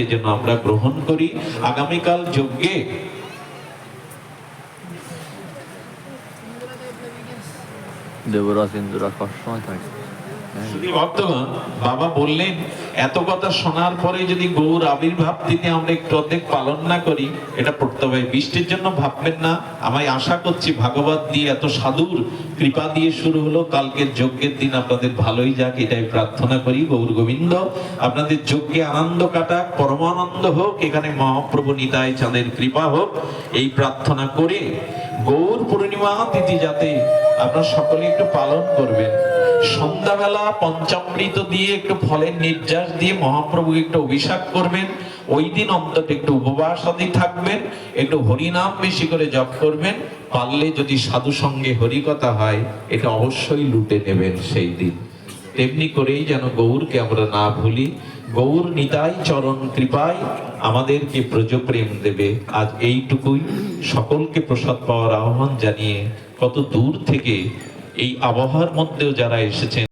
সেটাকে যেন আমরা গ্রহণ করি আগামীকাল যজ্ঞে দেবরাজ ইন্দুরা কষ্ট থাকে হ্যাঁ। শুধু বাবা বললেন, এত কথা শোনার পরে যদি গৌর আবির্ভাব দিতে আমরা একটু অর্ধেক পালন না করি, এটা পড়তে হবে। বৃষ্টির জন্য ভাববেন না, আমায় আশা করছি ভাগবত দিয়ে এত সাধুর কৃপা দিয়ে শুরু হলো। কালকের যজ্ঞের দিন আপনাদের ভালোই যাক, এটাই প্রার্থনা করি গৌর গোবিন্দ। আপনাদের যজ্ঞে আনন্দ কাটাক পরমানন্দ হোক, এখানে মহাপ্রভু নিতাই চাঁদের কৃপা হোক, এই প্রার্থনা করে গৌর পূর্ণিমা তিথি যাতে আপনারা সকলে একটু পালন করবেন। সন্ধ্যাবেলা পঞ্চামৃত দিয়ে একটু ফলের নির্যাস দিয়ে মহাপ্রভু একটু করবেন। ওই দিন অন্তত একটু উপবাস আদি থাকবেন, একটু হরিনাম বেশি করে জপ করবেন। পারলে যদি সাধু সঙ্গে হরিকথা হয়, এটা অবশ্যই লুটে নেবেন সেই দিন। তেমনি করেই যেন গৌরকে আমরা না ভুলি। গৌর নিতাই চরণ কৃপায় আমাদেরকে ব্রজপ্রেম দেবে। আজ এইটুকুই। সকলকে প্রসাদ পাওয়ার আহ্বান জানিয়ে কত দূর থেকে এই আবহাওয়ার মধ্যেও যারা এসেছেন